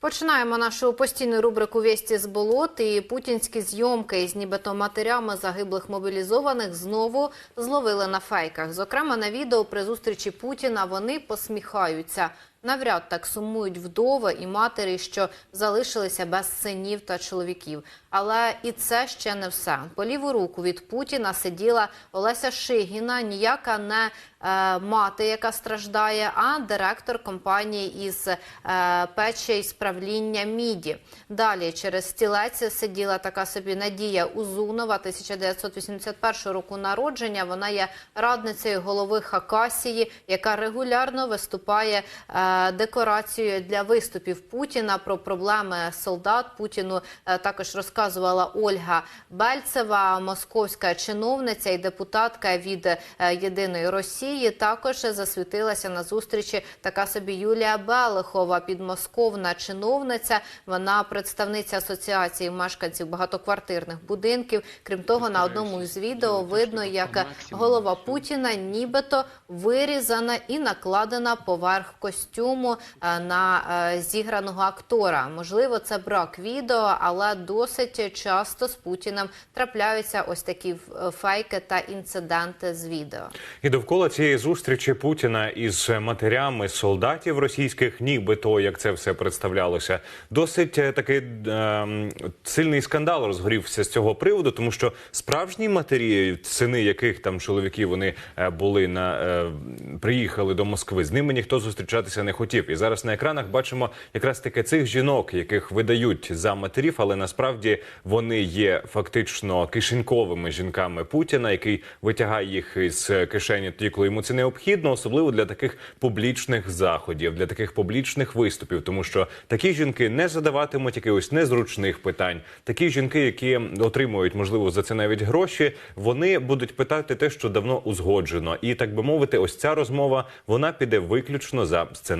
Починаємо нашу постійну рубрику «Вєсті з болот» і путінські зйомки із нібито матерями загиблих мобілізованих знову зловили на фейках. Зокрема, на відео при зустрічі Путіна вони посміхаються. Навряд так сумують вдови і матері, що залишилися без синів та чоловіків. Але і це ще не все. По ліву руку від Путіна сиділа Олеся Шигіна, ніяка не е, мати, яка страждає, а директор компанії із е, печі і справління міді. Далі через стілець сиділа така собі Надія Узунова, 1981 року народження. Вона є радницею голови Хакасії, яка регулярно виступає е, декорацією для виступів Путіна про проблеми солдат. Путіну е, також розказувала Ольга Бельцева, московська чиновниця і депутатка від е, єдиної Росії. Також засвітилася на зустрічі така собі Юлія Белихова, підмосковна чиновниця. Вона представниця асоціації мешканців багатоквартирних будинків. Крім того, на одному із відео видно, як голова Путіна нібито вирізана і накладена поверх костюму е, на е, зіграного актора. Можливо, це брак відео, але досить часто з Путіним трапляються ось такі е, фейки та інциденти з відео. І довкола цієї зустрічі Путіна із матерями солдатів російських, нібито як це все представлялося, досить такий е, сильний скандал розгорівся з цього приводу, тому що справжні матері, сини яких там чоловіків вони були на е, приїхали до Москви. З ними ніхто зустрічатися не хотів. І зараз на екранах бачимо якраз таки цих жінок, яких видають за матерів, але насправді вони є фактично кишеньковими жінками Путіна, який витягає їх із кишені тоді, коли йому це необхідно, особливо для таких публічних заходів, для таких публічних виступів, тому що такі жінки не задаватимуть якихось незручних питань. Такі жінки, які отримують можливо за це навіть гроші, вони будуть питати те, що давно узгоджено, і так би мовити, ось ця розмова вона піде виключно за сценарієм.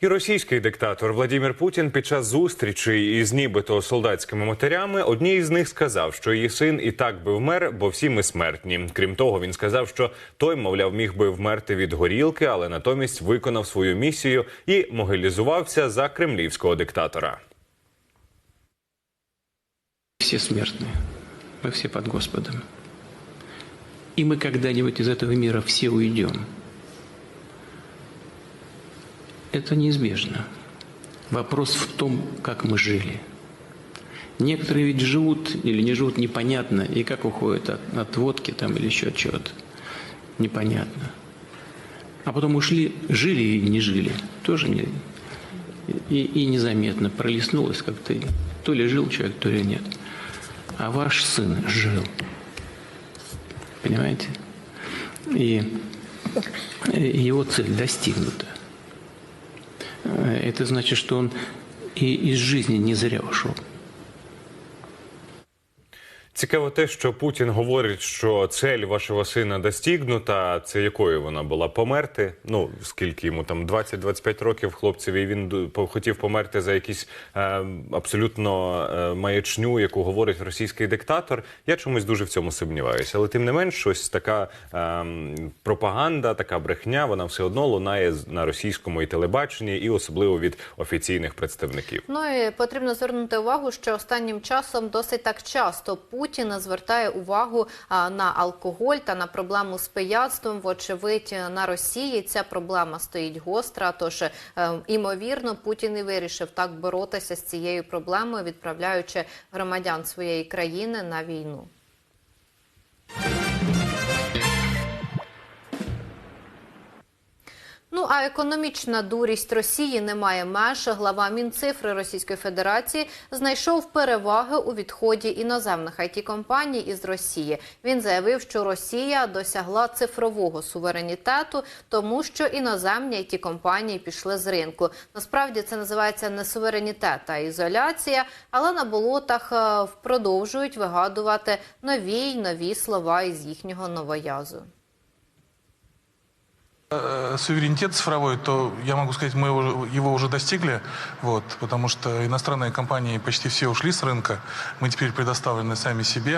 І російський диктатор Владимир Путін під час зустрічі із нібито солдатськими матерями одній з них сказав, що її син і так би вмер, бо всі ми смертні. Крім того, він сказав, що той, мовляв, міг би вмерти від горілки, але натомість виконав свою місію і могилізувався за кремлівського диктатора. Все смертные. Мы все под Господом. И мы когда-нибудь из этого мира все уйдем. Это неизбежно. Вопрос в том, как мы жили. Некоторые ведь живут или не живут непонятно, и как уходят от, от водки там или еще от чего-то. Непонятно. А потом ушли, жили или не жили, тоже не, и, и незаметно пролистнулось как-то. То ли жил человек, то ли нет. А ваш сын жил. Понимаете? И его цель достигнута. Э, Это значит, что он и из жизни не зря ушел. Цікаво те, що Путін говорить, що цель вашого сина достигнута. Це якою вона була померти? Ну скільки йому там 20-25 років хлопцеві. і Він хотів померти за якісь е, абсолютно е, маячню, яку говорить російський диктатор. Я чомусь дуже в цьому сумніваюся. Але тим не менш, щось така е, пропаганда, така брехня, вона все одно лунає на російському і телебаченні, і особливо від офіційних представників. Ну і потрібно звернути увагу, що останнім часом досить так часто Путін звертає увагу на алкоголь та на проблему з пияцтвом. Вочевидь, на Росії ця проблема стоїть гостра. Тож е, імовірно, Путін і вирішив так боротися з цією проблемою, відправляючи громадян своєї країни на війну. А економічна дурість Росії не має меж. Глава Мінцифри Російської Федерації знайшов переваги у відході іноземних it компаній із Росії. Він заявив, що Росія досягла цифрового суверенітету, тому що іноземні it компанії пішли з ринку. Насправді це називається не суверенітет, а ізоляція. Але на болотах е, продовжують вигадувати нові й нові слова із їхнього новоязу. Э, суверенитет цифровой, то я могу сказать, мы его, его уже достигли, вот, потому что иностранные компании почти все ушли с рынка. Мы теперь предоставлены сами себе.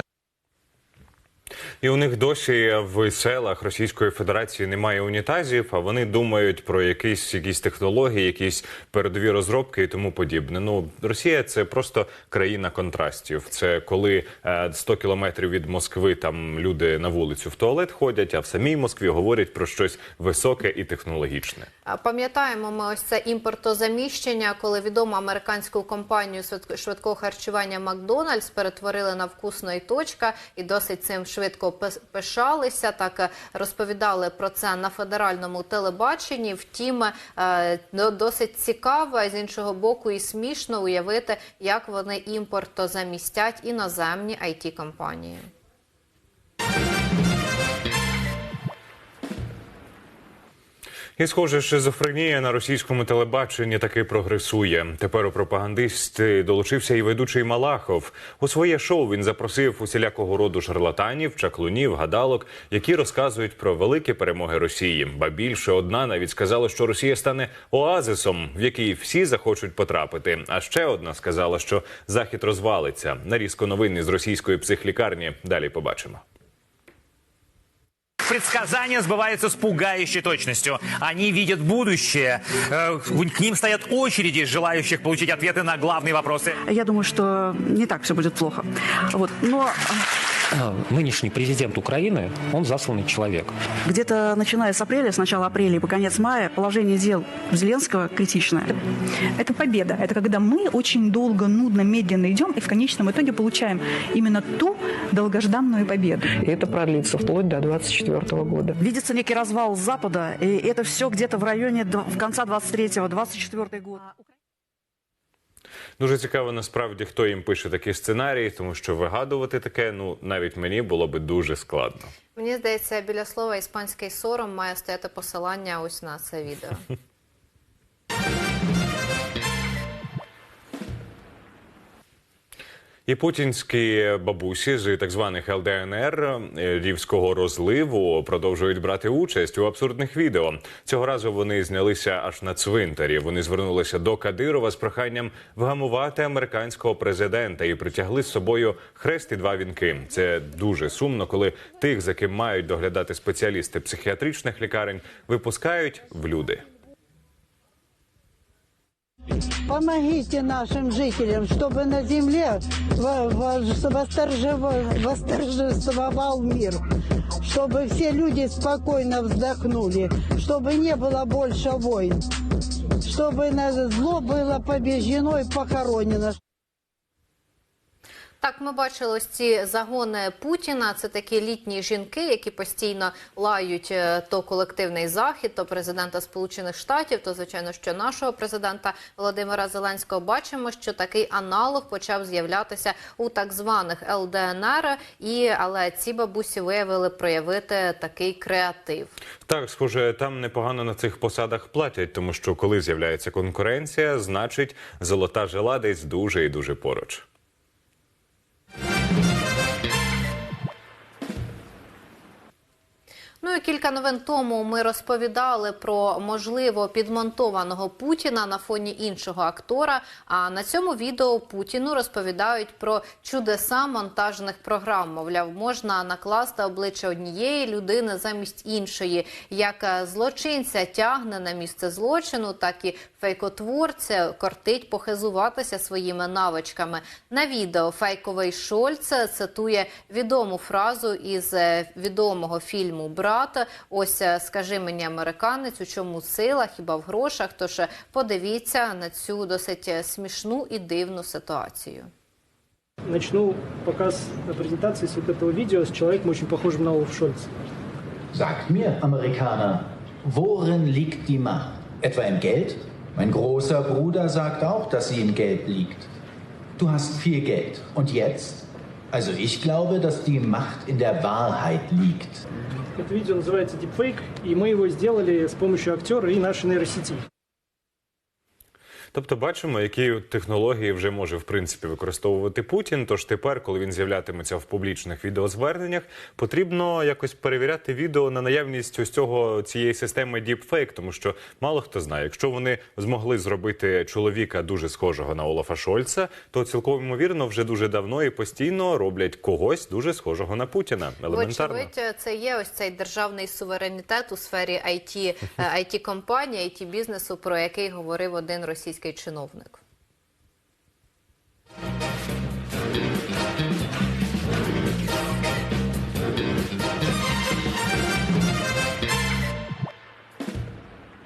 І у них досі в селах Російської Федерації немає унітазів, а вони думають про якісь якісь технології, якісь передові розробки і тому подібне. Ну Росія це просто країна контрастів. Це коли е, 100 кілометрів від Москви там люди на вулицю в туалет ходять, а в самій Москві говорять про щось високе і технологічне. Пам'ятаємо ми ось це імпортозаміщення, коли відому американську компанію швидко- швидкого харчування Макдональдс перетворили на вкусно і точка, і досить цим швидко пис- пишалися. Так е, розповідали про це на федеральному телебаченні. Втім, е, досить цікаво, з іншого боку, і смішно уявити, як вони імпортозамістять іноземні it компанії. І схоже, шизофренія на російському телебаченні таки прогресує. Тепер у пропагандисти долучився і ведучий Малахов. У своє шоу він запросив усілякого роду шарлатанів, чаклунів, гадалок, які розказують про великі перемоги Росії. Ба більше одна навіть сказала, що Росія стане оазисом, в який всі захочуть потрапити. А ще одна сказала, що захід розвалиться. Нарізко новин із російської психлікарні. Далі побачимо. Предсказания сбываются с пугающей точностью. Они видят будущее. Э, К ним стоят очереди желающих получить ответы на главные вопросы. Я думаю, что не так все будет плохо. Вот. Но Нынешний президент Украины, он засланный человек. где-то начиная с апреля, с начала апреля и по конец мая, положение дел Зеленского критичное. Это победа. Это когда мы очень долго, нудно, медленно идем и в конечном итоге получаем именно ту долгожданную победу. И это продлится вплоть до 24 года. Видится некий развал Запада, и это все где-то в районе в конца 23-24 год. Дуже цікаво насправді, хто їм пише такі сценарії, тому що вигадувати таке, ну навіть мені було би дуже складно. Мені здається, біля слова іспанський сором має стояти посилання ось на це відео. І путінські бабусі з так званих ЛДНР е, рівського розливу продовжують брати участь у абсурдних відео. Цього разу вони знялися аж на цвинтарі. Вони звернулися до Кадирова з проханням вгамувати американського президента і притягли з собою хрест і два вінки. Це дуже сумно, коли тих, за ким мають доглядати спеціалісти психіатричних лікарень, випускають в люди. Помогите нашим жителям, чтобы на земле восторжествовал мир, чтобы все люди спокойно вздохнули, чтобы не было больше войн, чтобы на зло было побеждено и похоронено. Так, ми бачили ось ці загони Путіна. Це такі літні жінки, які постійно лають е, то колективний захід, то президента Сполучених Штатів, то звичайно, що нашого президента Володимира Зеленського. Бачимо, що такий аналог почав з'являтися у так званих ЛДНР, і але ці бабусі виявили проявити такий креатив. Так, схоже, там непогано на цих посадах платять, тому що коли з'являється конкуренція, значить золота жила десь дуже і дуже поруч. Ну і кілька новин тому ми розповідали про можливо підмонтованого Путіна на фоні іншого актора. А на цьому відео Путіну розповідають про чудеса монтажних програм. Мовляв, можна накласти обличчя однієї людини замість іншої. Як е, злочинця тягне на місце злочину, так і фейкотворця кортить похизуватися своїми навичками. На відео фейковий Шольц цитує відому фразу із е, відомого фільму Брат. Ось е, скажи мені, американець, у чому сила, хіба в грошах? Тож е, подивіться на цю досить е, смішну і дивну ситуацію. Начну показ презентации с вот этого видео с человеком, очень похожим на Олаф Шольц. Sagt mir, Amerikaner, worin liegt die Macht? Etwa im Geld? Mein großer Bruder sagt auch, dass sie im Geld liegt. Du hast viel Geld. Und jetzt? Also ich glaube, dass die Macht in der Wahrheit liegt. Это видео называется Deepfake, и мы его сделали с помощью актера и нашей нейросети. Тобто бачимо, які технології вже може в принципі використовувати Путін. Тож тепер, коли він з'являтиметься в публічних відеозверненнях, потрібно якось перевіряти відео на наявність ось цього цієї системи Deepfake, тому що мало хто знає, якщо вони змогли зробити чоловіка дуже схожого на Олафа Шольца, то цілком ймовірно вже дуже давно і постійно роблять когось дуже схожого на Путіна. Елементарно. Вочевидь, це є ось цей державний суверенітет у сфері IT, IT компанії, IT бізнесу, про який говорив один російський чиновник.